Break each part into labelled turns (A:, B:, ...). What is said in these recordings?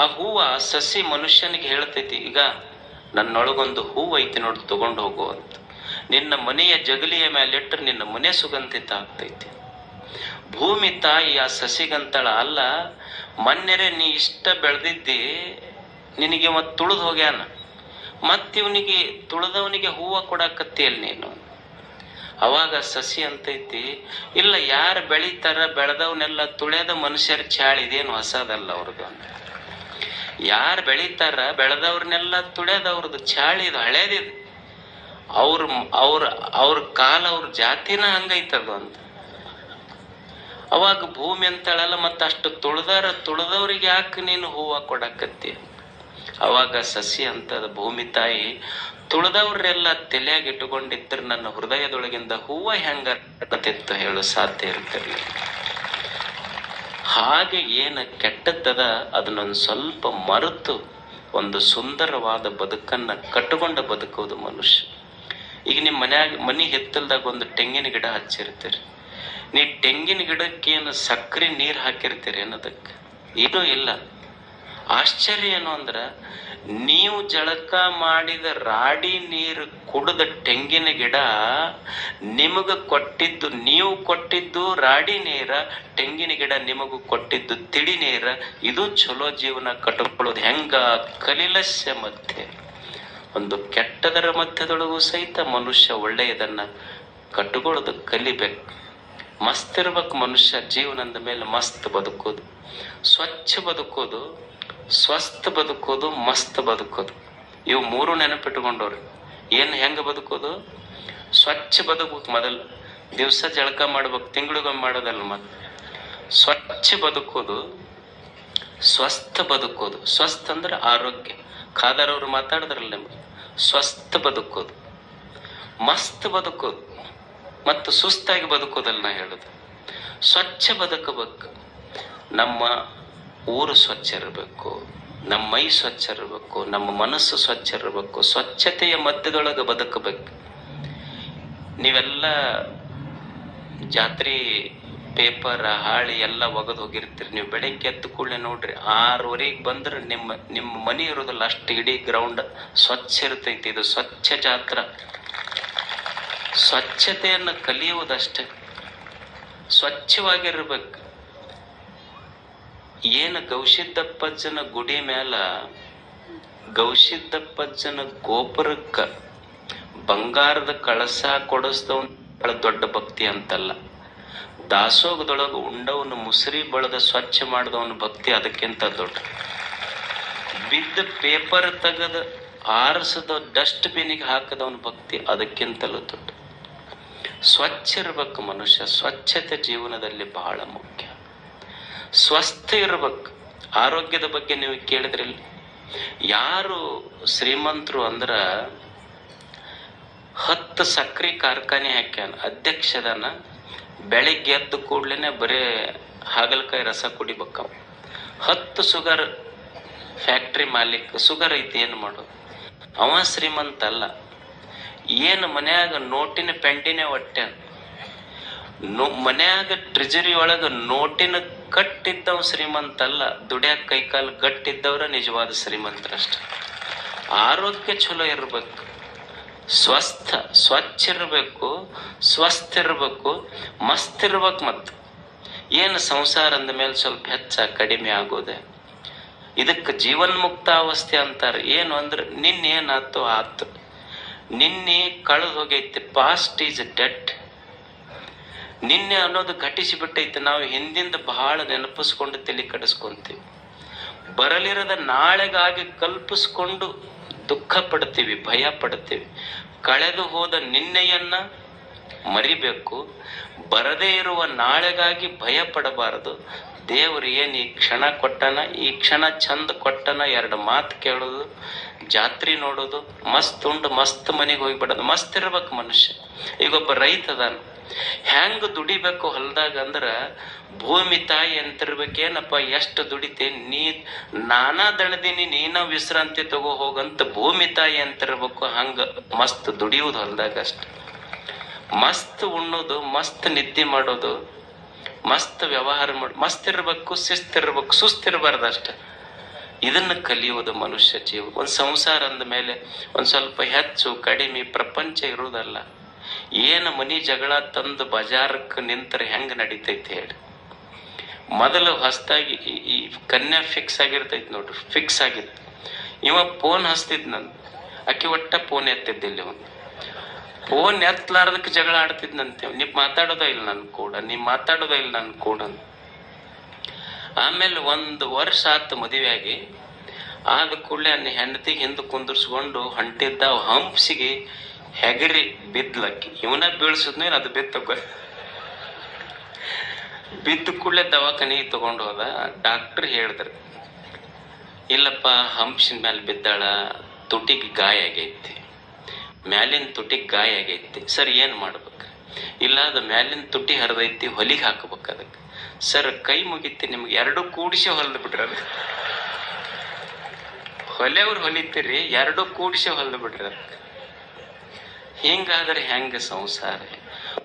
A: ಆ ಹೂವ ಸಸಿ ಮನುಷ್ಯನಿಗೆ ಹೇಳ್ತೈತಿ, ಈಗ ನನ್ನೊಳಗೊಂದು ಹೂವು ಐತಿ ನೋಡಿ, ತಗೊಂಡು ಹೋಗು ಅಂತ. ನಿನ್ನ ಮನೆಯ ಜಗಲಿಯ ಮೇಲಿಟ್ಟರೆ ನಿನ್ನ ಮನೆ ಸುಗಂಧಿತ ಆಗ್ತೈತಿ. ಭೂಮಿ ತಾಯಿ ಆ ಸಸಿಗಂತಳ ಅಲ್ಲ, ಮೊನ್ನೆರೆ ನೀ ಇಷ್ಟ ಬೆಳೆದಿದ್ದಿ, ನಿನಗೆ ಮತ್ತೆ ತುಳಿದು ಹೋಗ್ಯಾನ. ಮತ್ತಿವನಿಗೆ ತುಳಿದವನಿಗೆ ಹೂವ ಕೊಡಾಕತ್ತಿಯಲ್ಲ ನೀನು. ಅವಾಗ ಸಸಿ ಅಂತೈತಿ, ಇಲ್ಲ, ಯಾರು ಬೆಳಿತಾರ ಬೆಳೆದವನ್ನೆಲ್ಲ ತುಳಿಯದ ಮನುಷ್ಯರ ಚಾಳಿದೇನು ಹೊಸದಲ್ಲ ಅವ್ರದ್ದು ಯಾರು ಬೆಳೀತಾರ ಬೆಳೆದವ್ರನ್ನೆಲ್ಲ ತುಳಿಯದವ್ರದ್ದು ಅವ್ರದ್ದು ಚಾಳಿದು ಹಳೇದಿದು. ಅವ್ರ ಅವ್ರ ಅವ್ರ ಕಾಲ ಅವ್ರ ಜಾತಿನ ಹಂಗೈತದು ಅಂತ. ಅವಾಗ ಭೂಮಿ ಅಂತಳಲ್ಲ, ಮತ್ತೆ ಅಷ್ಟು ತುಳಿದಾರ, ತುಳಿದವ್ರಿಗೆ ಯಾಕೆ ನೀನು ಹೂವ ಕೊಡಕತ್ತಿ? ಅವಾಗ ಸಸಿ ಅಂತದ ಭೂಮಿ ತಾಯಿ ತುಳಿದವ್ರೆಲ್ಲ ತಲೆಯಾಗಿ ಇಟ್ಟುಕೊಂಡಿದ್ರ ನನ್ನ ಹೃದಯದೊಳಗಿಂದ ಹೂವ ಹೆಂಗ ಹೇಳು ಸಾಧ್ಯ ಇರ್ತಿರ್ಲಿಲ್ಲ. ಹಾಗೆ ಏನು ಕೆಟ್ಟದ್ದದ, ಅದನ್ನೊಂದು ಸ್ವಲ್ಪ ಮರೆತು ಒಂದು ಸುಂದರವಾದ ಬದುಕನ್ನು ಕಟ್ಟಿಕೊಂಡ ಬದುಕೋದು ಮನುಷ್ಯ. ಈಗ ನಿಮ್ಮ ಮನ್ಯಾಗ, ಮನಿ ಹಿತ್ತಲ್ದಾಗ ಒಂದು ತೆಂಗಿನ ಗಿಡ ಹಚ್ಚಿರ್ತೀರಿ. ನೀ ತೆಂಗಿನ ಗಿಡಕ್ಕೇನು ಸಕ್ಕರೆ ನೀರು ಹಾಕಿರ್ತೀರಿ ಅನ್ನೋದಕ್ಕೆ? ಏನೂ ಇಲ್ಲ. ಆಶ್ಚರ್ಯ ಏನು ಅಂದ್ರ, ನೀವು ಜಳಕ ಮಾಡಿದ ರಾಡಿ ನೀರು ಕುಡಿದ ತೆಂಗಿನ ಗಿಡ, ನಿಮಗ ಕೊಟ್ಟಿದ್ದು, ನೀವು ಕೊಟ್ಟಿದ್ದು ರಾಡಿ ನೀರ, ತೆಂಗಿನ ಗಿಡ ನಿಮಗೂ ಕೊಟ್ಟಿದ್ದು ತಿಳಿ ನೀರ, ಇದು ಚಲೋ ಜೀವನ ಕಟ್ಟಿಕೊಳ್ಳೋದು ಹೆಂಗ? ಕಲಿಲಸ್ಯ ಮಧ್ಯೆ. ಒಂದು ಕೆಟ್ಟದರ ಮಧ್ಯದೊಳಗೂ ಸಹಿತ ಮನುಷ್ಯ ಒಳ್ಳೆಯದನ್ನ ಕಟ್ಟುಕೊಳ್ಳೋದು ಕಲಿಬೇಕು. ಮಸ್ತ್ ಇರ್ಬೇಕು ಮನುಷ್ಯ, ಜೀವನದ ಮೇಲೆ ಮಸ್ತ್ ಬದುಕೋದು. ಸ್ವಚ್ಛ ಬದುಕೋದು. ಸ್ವಸ್ಥ ಬದುಕೋದು, ಮಸ್ತ್ ಬದುಕೋದು. ಇವು ಮೂರು ನೆನಪಿಟ್ಕೊಂಡವ್ರಿ ಏನು ಹೆಂಗ ಬದುಕೋದು? ಸ್ವಚ್ಛ ಬದುಕಬೇಕು ಮೊದಲು. ದಿವಸ ಜಳಕ ಮಾಡ್ಬೇಕು, ತಿಂಗಳಿಗೊಮ್ಮೆ ಮಾಡೋದಲ್ಲ ಮತ್ತೆ. ಸ್ವಚ್ಛ ಬದುಕೋದು, ಸ್ವಸ್ಥ ಬದುಕೋದು. ಸ್ವಸ್ಥ ಅಂದ್ರೆ ಆರೋಗ್ಯ. ಖಾದರ್ ಅವರು ಮಾತಾಡಿದ್ರಲ್ಲ ನಿಮ್ಗೆ? ಸ್ವಸ್ಥ ಬದುಕೋದು. ಮಸ್ತ್ ಬದುಕೋದು. ಮತ್ತು ಸುಸ್ತಾಗಿ ಬದುಕೋದಲ್ಲ ನಾ ಹೇಳುದು. ಸ್ವಚ್ಛ ಬದುಕಬೇಕು. ನಮ್ಮ ಊರು ಸ್ವಚ್ಛ ಇರಬೇಕು ನಮ್ಮ ಮೈ ಸ್ವಚ್ಛ ಇರಬೇಕು ನಮ್ಮ ಮನಸ್ಸು ಸ್ವಚ್ಛ ಇರಬೇಕು ಸ್ವಚ್ಛತೆಯ ಮಧ್ಯದೊಳಗೆ ಬದುಕಬೇಕು. ನೀವೆಲ್ಲ ಜಾತ್ರೆ ಪೇಪರ್, ಹಾಳಿ ಎಲ್ಲ ಒಗೆದು ಹೋಗಿರ್ತೀರಿ. ನೀವು ಬೆಳಗ್ಗೆ ಎದ್ದು ಕೂಡಲೇ ನೋಡ್ರಿ, ಆರೂವರೆಗೆ ಬಂದ್ರೆ ನಿಮ್ಮ ನಿಮ್ಮ ಮನೆ ಇರೋದಿಲ್ಲ ಅಷ್ಟು ಇಡೀ ಗ್ರೌಂಡ್ ಸ್ವಚ್ಛ ಇರ್ತೈತಿ ಇದು, ಸ್ವಚ್ಛ ಜಾತ್ರ. ಸ್ವಚ್ಛತೆಯನ್ನು ಕಲಿಯುವುದಷ್ಟೇ ಸ್ವಚ್ಛವಾಗಿರ್ಬೇಕು. ಏನು ಗೌಶಿದ್ದಪ್ಪಜ್ಜನ ಗುಡಿ ಮ್ಯಾಲ ಗೌಶಿದ್ದಪ್ಪಜ್ಜನ ಗೋಪುರಕ್ಕ ಬಂಗಾರದ ಕಳಸ ಕೊಡಿಸ್ದವನ್ ಬಹಳ ದೊಡ್ಡ ಭಕ್ತಿ ಅಂತಲ್ಲ. ದಾಸೋಗದೊಳಗ ಉಂಡವನ ಮುಸುರಿ ಬಳದ ಸ್ವಚ್ಛ ಮಾಡಿದವನ ಭಕ್ತಿ ಅದಕ್ಕಿಂತ ದೊಡ್ಡ. ಬಿದ್ದ ಪೇಪರ್ ತೆಗೆದ ಆರಿಸದ ಡಸ್ಟ್ ಬಿನ್ನಿಗೆ ಹಾಕದವನ ಭಕ್ತಿ ಅದಕ್ಕಿಂತಲೂ ದೊಡ್ಡ. ಸ್ವಚ್ಛ ಇರ್ಬೇಕು ಮನುಷ್ಯ, ಸ್ವಚ್ಛತೆ ಜೀವನದಲ್ಲಿ ಬಹಳ ಮುಖ್ಯ. ಸ್ವಸ್ಥ ಇರ್ಬೇಕು. ಆರೋಗ್ಯದ ಬಗ್ಗೆ ನೀವು ಕೇಳಿದ್ರಿಲ್ಲ. ಯಾರು ಶ್ರೀಮಂತರು ಅಂದ್ರ ಹತ್ತು ಸಕ್ಕರೆ ಕಾರ್ಖಾನೆ ಹಾಕ್ಯಾನ. ಅಧ್ಯಕ್ಷದನ ಬೆಳಿಗ್ಗೆ ಎದ್ದು ಕೂಡ್ಲೇನೆ ಬರೇ ಹಾಗಲಕಾಯಿ ರಸ ಕುಡಿಬೇಕವ. ಹತ್ತು ಸುಗರ್ ಫ್ಯಾಕ್ಟ್ರಿ ಮಾಲೀಕ. ಸುಗರ್ ಐತಿ, ಏನು ಮಾಡೋದು? ಅವ ಶ್ರೀಮಂತ ಅಲ್ಲ ಏನು ಮನ್ಯಾಗ ನೋಟಿನ ಪೆಂಡಿನೇ ಹೊಟ್ಟೆ ಮನ್ಯಾಗ ಟ್ರೆಜರಿ ಒಳಗ ನೋಟಿನ ಕಟ್ಟಿದ್ದವ್ ಶ್ರೀಮಂತ ಅಲ್ಲ ದುಡ್ಯಾಕ ಕೈಕಾಲು ಗಟ್ಟಿದ್ದವ್ರ ನಿಜವಾದ ಶ್ರೀಮಂತರಷ್ಟ. ಆರೋಗ್ಯ ಚಲೋ ಇರ್ಬೇಕು, ಸ್ವಸ್ಥ, ಸ್ವಚ್ಛ ಇರಬೇಕು, ಸ್ವಸ್ಥ ಇರಬೇಕು, ಮಸ್ತ್ ಇರ್ಬೇಕು ಮತ್ತು. ಏನು ಸಂಸಾರ ಅಂದ ಮೇಲೆ ಸ್ವಲ್ಪ ಹೆಚ್ಚ ಕಡಿಮೆ ಆಗೋದೆ? ಇದಕ್ಕೆ ಜೀವನ್ಮುಕ್ತ ಅವಸ್ಥೆ ಅಂತಾರೆ. ಏನು ಅಂದ್ರೆ ನಿನ್ನೇನಾತು ಆತು. ನಿನ್ನೆ ಕಳೆದು ಹೋಗೈತಿ ಪಾಸ್ಟ್ ಈಸ್ ಡೆಟ್ ನಿನ್ನೆ ಅನ್ನೋದು ಘಟಿಸಿ ಬಿಟ್ಟೈತೆ ನಾವು ಹಿಂದಿಂದ ಬಹಳ ನೆನಪಿಸ್ಕೊಂಡು ತಲೆ ಕಡಿಸ್ಕೊಂತೀವಿ. ಬರಲಿರದ ನಾಳೆಗಾಗಿ ಕಲ್ಪಿಸ್ಕೊಂಡು ದುಃಖ ಪಡ್ತೀವಿ, ಭಯ ಪಡ್ತೀವಿ. ಕಳೆದು ಹೋದ ನಿನ್ನೆಯನ್ನ ಮರಿಬೇಕು, ಬರದೇ ಇರುವ ನಾಳೆಗಾಗಿ ಭಯ ಪಡಬಾರದು. ದೇವ್ರು ಏನು ಈ ಕ್ಷಣ ಕೊಟ್ಟನ, ಈ ಕ್ಷಣ ಚಂದ ಕೊಟ್ಟನ ಎರಡು ಮಾತು ಕೇಳೋದು, ಜಾತ್ರೆ ನೋಡೋದು, ಮಸ್ತ್ ಉಂಡು ಮಸ್ತ್ ಮನೆಗೆ ಹೋಗಿಬಿಡೋದು. ಮಸ್ತ್ ಇರ್ಬೇಕು ಮನುಷ್ಯ. ಈಗ ಒಬ್ಬ ರೈತ ಅದಾನ ಹೆಂಗ್ ದುಡಿಬೇಕು ಹೊಲ್ದಾಗ ಅಂದ್ರ ಭೂಮಿ ತಾಯಿ ಅಂತಿರ್ಬೇಕೇನಪ್ಪ, ಎಷ್ಟು ದುಡಿತೆ ನೀ, ನಾನಾ ದಣದಿನಿ, ನೀನ ವಿಶ್ರಾಂತಿ ತಗೋ ಹೋಗಂತ ಭೂಮಿ ತಾಯಿ ಅಂತಿರ್ಬೇಕು, ಹಂಗ ಮಸ್ತ್ ದುಡಿಯುವುದು ಹೊಲ್ದಾಗ ಅಷ್ಟ. ಮಸ್ತ್ ಉಣ್ಣೋದು, ಮಸ್ತ್ ನಿದ್ದೆ ಮಾಡೋದು, ಮಸ್ತ್ ವ್ಯವಹಾರ ಮಾಡಿ, ಮಸ್ತ್ ಇರ್ಬೇಕು ಶಿಸ್ತಿರ್ಬೇಕು ಸುಸ್ತಿರ್ಬಾರ್ದು ಅಷ್ಟ. ಇದನ್ನ ಕಲಿಯುವುದು ಮನುಷ್ಯ ಜೀವ. ಒಂದು ಸಂಸಾರ ಅಂದ ಮೇಲೆ ಒಂದು ಸ್ವಲ್ಪ ಹೆಚ್ಚು, ಕಡಿಮೆ ಪ್ರಪಂಚ ಇರುವುದಲ್ಲ. ಏನ ಮನಿ ಜಗಳ ತಂದು ಬಜಾರಕ್ಕೆ ನಿಂತರೆ ಹೆಂಗ್ ನಡೀತೈತೆ ಹೇಳಿ. ಮೊದಲು ಹೊಸದಾಗಿ ಈ ಕನ್ಯಾ ಫಿಕ್ಸ್ ಆಗಿರ್ತೈತಿ ನೋಡ್ರಿ ಫಿಕ್ಸ್ ಆಗಿತ್ತು. ಇವ ಫೋನ್ ಹಸ್ತಿದ್ ನನ್ ಅಕ್ಕಿ ಒಟ್ಟ ಫೋನ್ ಎತ್ತಿದ್ದಿಲ್ಲ ಒಂದು ಫೋನ್ ಎತ್ತಲಾರ್ದಕ್ಕೆ ಜಗಳ ಆಡ್ತಿದ್ನಂತೆ ನೀವ್ ಮಾತಾಡೋದ ಇಲ್ಲ ನನ್ ಕೂಡ, ನೀವ್ ಮಾತಾಡೋದ ಇಲ್ಲ ನನ್ ಕೂಡ ಆಮೇಲೆ ಒಂದು ವರ್ಷ ಆತು ಮದುವೆಯಾಗಿ ಆದ ಕೂಡಲೇ ಅನ್ನ ಹೆಂಡತಿಗೆ ಹಿಂದೆ ಕುಂದರ್ಸ್ಕೊಂಡು ಹೊಂಟಿದ್ದ ಹಂಪ್ಸಿಗೆ ಹೆಗರಿ ಬಿದ್ಲಕ್ಕಿ. ಇವನ ಬೀಳ್ಸಿದ್ನು ಅದು ಬಿತ್ತ ಬಿದ್ದ ಕೂಡಲೇ ದವಾಖಾನಿಗೆ ತಗೊಂಡು ಹೋದ. ಡಾಕ್ಟರ್ ಹೇಳಿದ್ರು, ಇಲ್ಲಪ್ಪ, ಹಂಪ್ಸಿನ ಮೇಲೆ ಬಿದ್ದಾಳ, ತುಟಿಗೆ ಗಾಯ ಆಗೈತಿ. ಮ್ಯಾಲಿನ ತುಟಿಗೆ ಗಾಯ ಆಗೈತಿ. ಸರ್, ಏನು ಮಾಡ್ಬೇಕು? ಇಲ್ಲ, ಅದು ಮ್ಯಾಲಿನ ತುಟಿ ಹರಿದೈತಿ, ಹೊಲಿಗೆ ಹಾಕ್ಬೇಕು ಅದಕ್ಕೆ. ಸರ್, ಕೈ ಮುಗಿತಿ, ನಿಮ್ಗೆ ಎರಡು ಕೂಡಿಸಿ ಹೊಲ್ದು ಬಿಡ್ರಿ ಅದು ಹೊಲೆಯವ್ರು ಹೊಲಿತೀರಿ, ಎರಡು ಕೂಡಿಸಿ ಹೊಲ್ದು ಬಿಡ್ರಿ ಅದಕ್ಕೆ ಹಿಂಗಾದ್ರೆ ಹೆಂಗ ಸಂಸಾರ?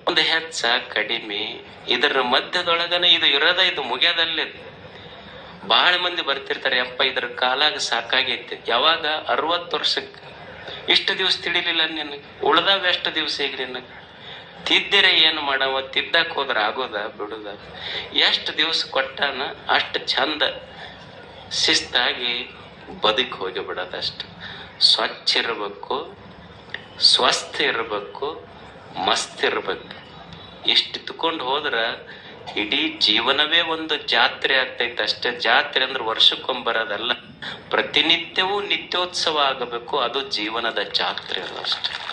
A: ಒಂದು ಹೆಚ್ಚ, ಕಡಿಮೆ, ಇದರ ಮಧ್ಯದೊಳಗನ ಇದು ಇರೋದ, ಇದು ಮುಗ್ಯದಲ್ಲೇ. ಬಹಳ ಮಂದಿ ಬರ್ತಿರ್ತಾರೆ ಅಪ್ಪ ಇದ್ರ ಕಾಲಾಗ ಸಾಕಾಗೈತಿ. ಯಾವಾಗ? ಅರವತ್ತು ವರ್ಷಕ್ಕೆ. ಇಷ್ಟು ದಿವಸ ತಿಳಿಲಿಲ್ಲ ನಿನ್ನ ಉಳ್ದಾವ ಎಷ್ಟು ದಿವಸ ಈಗ ನಿನ್ನ ತಿದ್ದಿರೆ ಏನು ಮಾಡವ? ತಿದ್ದಕ್ ಹೋದ್ರ ಆಗೋದ, ಬಿಡುದ? ಎಷ್ಟು ದಿವಸ ಕೊಟ್ಟಾನ, ಅಷ್ಟು ಚಂದ ಶಿಸ್ತಾಗಿ ಬದುಕಿ ಹೋಗಿ ಬಿಡೋದಷ್ಟು. ಸ್ವಚ್ಛ ಇರಬೇಕು ಸ್ವಸ್ಥ ಇರಬೇಕು, ಮಸ್ತ್ ಇರಬೇಕು. ಇಷ್ಟು ತುಕೊಂಡು ಹೋದ್ರೆ ಇಡೀ ಜೀವನವೇ ಒಂದು ಜಾತ್ರೆ ಆಗ್ತೈತೆ. ಅಷ್ಟೇ ಜಾತ್ರೆ ಅಂದ್ರೆ ವರ್ಷಕ್ಕೊಂಬರೋದಲ್ಲ. ಪ್ರತಿನಿತ್ಯವೂ ನಿತ್ಯೋತ್ಸವ ಆಗಬೇಕು. ಅದು ಜೀವನದ ಜಾತ್ರೆ ಅಲ್ಲ ಅಷ್ಟೇ.